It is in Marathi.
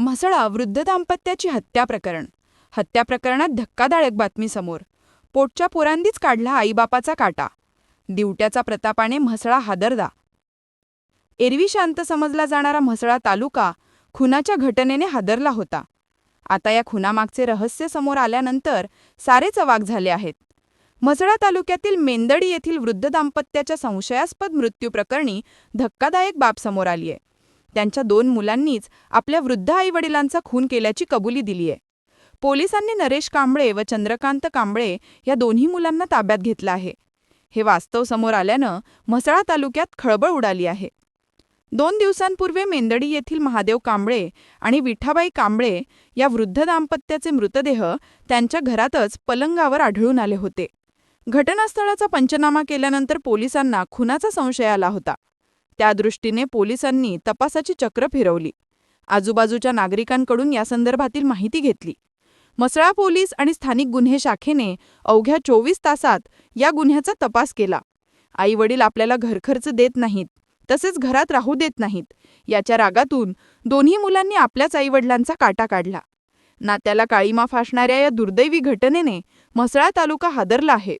म्हसळा वृद्ध दाम्पत्याची हत्या प्रकरण. हत्या प्रकरणात धक्कादायक बातमी समोर. पोटच्या पोरांनीच काढला आईबापाचा काटा. दिवट्याचा प्रतापाने म्हसळा हादरदा एरवी शांत समजला जाणारा म्हसळा तालुका खुनाच्या घटनेने हादरला होता. आता या खुनामागचे रहस्य समोर आल्यानंतर सारेच अवाक झाले आहेत. म्हसळा तालुक्यातील मेंदडी येथील वृद्ध दाम्पत्याच्या संशयास्पद मृत्यूप्रकरणी धक्कादायक बाब समोर आलीय. त्यांच्या दोन मुलांनीच आपल्या वृद्ध आईवडिलांचा खून केल्याची कबुली दिलीये पोलिसांनी नरेश कांबळे व चंद्रकांत कांबळे या दोन्ही मुलांना ताब्यात घेतलं आहे. हे वास्तव समोर आल्यानं म्हसळा तालुक्यात खळबळ उडाली आहे. दोन दिवसांपूर्वी मेंदडी येथील महादेव कांबळे आणि विठाबाई कांबळे या वृद्ध दाम्पत्याचे मृतदेह त्यांच्या घरातच पलंगावर आढळून आले होते. घटनास्थळाचा पंचनामा केल्यानंतर पोलिसांना खुनाचा संशय आला होता. त्या दृष्टीने पोलिसांनी तपासाची चक्र फिरवली. आजूबाजूच्या नागरिकांकडून या संदर्भातील माहिती घेतली. मसळा पोलीस आणि स्थानिक गुन्हे शाखेने अवघ्या चोवीस तासात या गुन्ह्याचा तपास केला. आई वडील आपल्याला घरखर्च देत नाहीत तसेच घरात राहू देत नाहीत. याच्या रागातून दोन्ही मुलांनी आपल्याच आईवडिलांचा काटा काढला. नात्याला काळीमा फासणाऱ्या या दुर्दैवी घटनेने म्हसळा तालुका हादरला आहे.